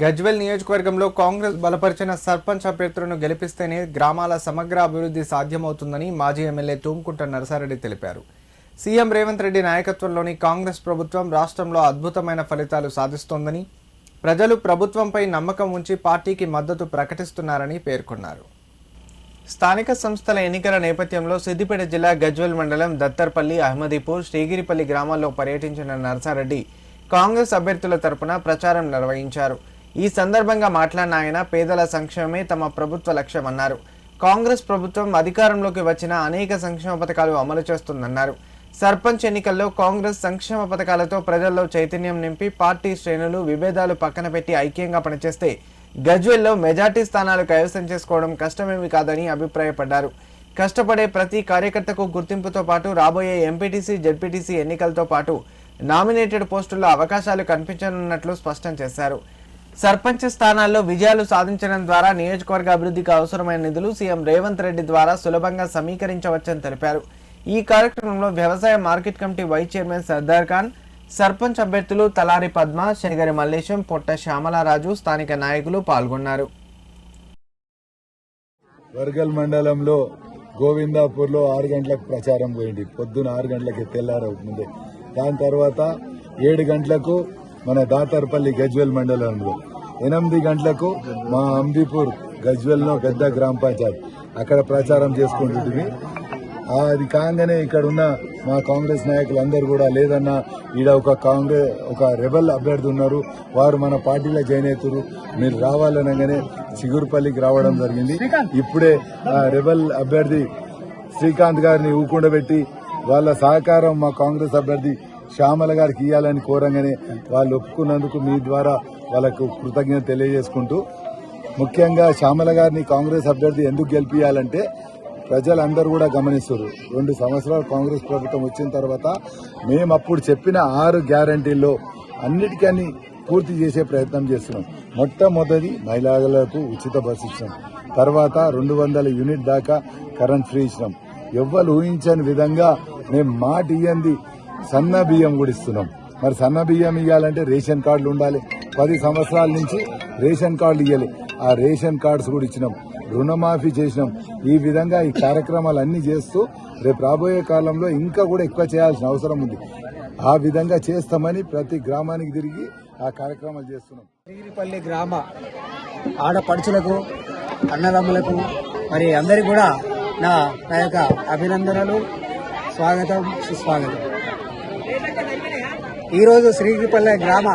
గజ్వెల్ నియోజకవర్గంలో కాంగ్రెస్ బలపరిచిన సర్పంచ్ అభ్యర్థులను గెలిపిస్తేనే గ్రామాల సమగ్ర అభివృద్ధి సాధ్యమవుతుందని మాజీ ఎమ్మెల్యే తూంకుంట నరసారెడ్డి తెలిపారు. సీఎం రేవంత్ రెడ్డి నాయకత్వంలోని కాంగ్రెస్ ప్రభుత్వం రాష్ట్రంలో అద్భుతమైన ఫలితాలు సాధిస్తోందని ప్రజలు ప్రభుత్వంపై నమ్మకం ఉంచి పార్టీకి మద్దతు ప్రకటిస్తున్నారని పేర్కొన్నారు. స్థానిక సంస్థల ఎన్నికల నేపథ్యంలో సిద్దిపేట జిల్లా గజ్వెల్ మండలం దత్తర్పల్లి అహ్మదీపూర్ శ్రీగిరిపల్లి గ్రామాల్లో పర్యటించిన నరసారెడ్డి కాంగ్రెస్ అభ్యర్థుల తరపున ప్రచారం నిర్వహించారు. ఈ సందర్భంగా మాట్లాడిన ఆయన పేదల సంక్షేమమే తమ ప్రభుత్వ లక్ష్యమన్నారు కాంగ్రెస్ ప్రభుత్వం అధికారంలోకి వచ్చిన అనేక సంక్షేమ పథకాలు అమలు చేస్తుందన్నారు. సర్పంచ్ ఎన్నికల్లో కాంగ్రెస్ సంక్షేమ పథకాలతో ప్రజల్లో చైతన్యం నింపి పార్టీ శ్రేణులు విభేదాలు పక్కన పెట్టి ఐక్యంగా పనిచేస్తే గజ్వెల్లో మెజార్టీ స్థానాలు కైవసం చేసుకోవడం కష్టమేమి కాదని అభిప్రాయపడ్డారు. కష్టపడే ప్రతి కార్యకర్తకు గుర్తింపుతో పాటు రాబోయే ఎంపీటీసీ జెడ్పీటీసీ ఎన్నికలతో పాటు నామినేటెడ్ పోస్టుల్లో అవకాశాలు కనిపించనున్నట్లు స్పష్టం చేశారు. సర్పంచ్ స్థానాల్లో విజయాలు సాధించడం ద్వారా నియోజకవర్గ అభివృద్ధికి అవసరమైన నిధులు సీఎం రేవంత్ రెడ్డి ద్వారా సులభంగా సమీకరించవచ్చని తెలిపారు. ఈ కార్యక్రమంలో వ్యవసాయ market committee vice chairman Sardar Khan sarpanch అభ్యర్థులు తలారి పద్మ శనిగరి మల్లేశం పొట్ట శ్యామలారాజు స్థానిక నాయకులు పాల్గొన్నారు. వర్గల్ మండలంలో గోవిందాపూర్లో ఆరు గంటలకు ప్రచారం పోయింది. పొద్దున ఆరు గంటలకి తెల్లారు ముందే. దాని తర్వాత ఏడు గంటలకు మన దాతర్పల్లి గజ్వెల్ మండలంలో ఎనిమిది గంటలకు మా అంబిపూర్ గజ్వెల్లో పెద్ద గ్రామ పంచాయత్. అక్కడ ప్రచారం చేసుకుంటుంది అది కాగానే ఇక్కడ ఉన్న మా కాంగ్రెస్ నాయకులు అందరూ కూడా లేదన్నా ఈడ ఒక కాంగ్రెస్ ఒక రెబల్ అభ్యర్థి ఉన్నారు. వారు మన పార్టీలో జాయిన్ అవుతారు మీరు రావాలనగానే చిగురుపల్లికి రావడం జరిగింది. ఇప్పుడే ఆ రెబల్ అభ్యర్థి శ్రీకాంత్ గారిని ఊకుండబెట్టి వాళ్ళ సహకారం మా కాంగ్రెస్ అభ్యర్థి శ్యామల గారికి ఇవ్వాలని కోరంగానే వాళ్ళు ఒప్పుకున్నందుకు మీ ద్వారా వాళ్ళకు కృతజ్ఞత తెలియజేసుకుంటూ ముఖ్యంగా శ్యామల గారిని కాంగ్రెస్ అభ్యర్థి ఎందుకు గెలిపించాలంటే ప్రజలందరూ కూడా గమనిస్తారు రెండు సంవత్సరాలు కాంగ్రెస్ ప్రభుత్వం వచ్చిన తర్వాత మేము అప్పుడు చెప్పిన ఆరు గ్యారంటీల్లో అన్నిటికని పూర్తి చేసే ప్రయత్నం చేస్తున్నాం. మొట్టమొదటి మహిళలకు ఉచిత బస్సు ఇచ్చినాం. తర్వాత రెండు వందల యూనిట్ దాకా కరెంట్ ఫ్రీ ఇచ్చినాం. ఎవ్వరు ఊహించని విధంగా మేము మాట ఇయ్యంది సన్న బియ్యం కూడా ఇస్తున్నాం. మరి సన్న బియ్యం ఇవ్వాలంటే రేషన్ కార్డులు ఉండాలి. పది సంవత్సరాల నుంచి రేషన్ కార్డులు ఇవ్వాలి ఆ రేషన్ కార్డ్స్ కూడా ఇచ్చినాం. రుణమాఫీ చేసినాం. ఈ విధంగా ఈ కార్యక్రమాలు అన్ని చేస్తూ రేపు రాబోయే కాలంలో ఇంకా కూడా ఎక్కువ చేయాల్సిన అవసరం ఉంది. ఆ విధంగా చేస్తామని ప్రతి గ్రామానికి తిరిగి ఆ కార్యక్రమాలు చేస్తున్నాం. తిరిగిరిపల్లి గ్రామ ఆడపడుచులకు అన్నదమ్ములకు మరి అందరికీ కూడా నా యొక్క అభినందనలు. స్వాగతం సుస్వాగతం. ఈరోజు శ్రీగిరిపల్లె గ్రామ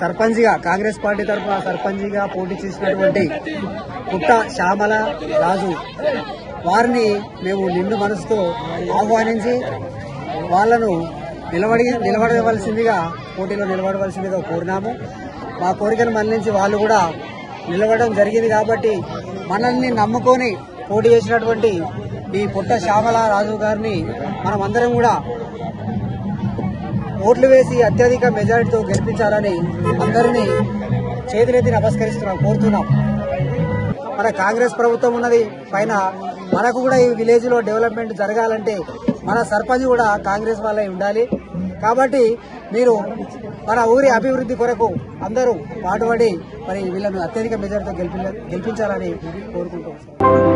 సర్పంచ్గా కాంగ్రెస్ పార్టీ తరఫున సర్పంచ్గా పోటీ చేసినటువంటి పుట్ట శ్యామల రాజు వారిని మేము నిండు మనసుతో ఆహ్వానించి వాళ్ళను నిలబడి నిలబడవలసిందిగా పోటీలో నిలబడవలసిందిగా కోరినాము. మా కోరికను మన్నించి వాళ్ళు కూడా నిలబడడం జరిగింది కాబట్టి మనల్ని నమ్ముకొని పోటీ చేసినటువంటి ఈ పుట్ట శ్యామల రాజు గారిని మనం అందరం కూడా ఓట్లు వేసి అత్యధిక మెజారిటీతో గెలిపించాలని అందరినీ చేతులెత్తి నమస్కరిస్తున్నాం కోరుతున్నాం. మన కాంగ్రెస్ ప్రభుత్వం ఉన్నది పైన మనకు కూడా ఈ విలేజ్లో డెవలప్మెంట్ జరగాలంటే మన సర్పంచ్ కూడా కాంగ్రెస్ వాళ్ళే ఉండాలి. కాబట్టి మీరు మన ఊరి అభివృద్ధి కొరకు అందరూ పాటుపడి మరి వీళ్ళను అత్యధిక మెజార్టీతో గెలిపి గెలిపించాలని కోరుకుంటున్నాం.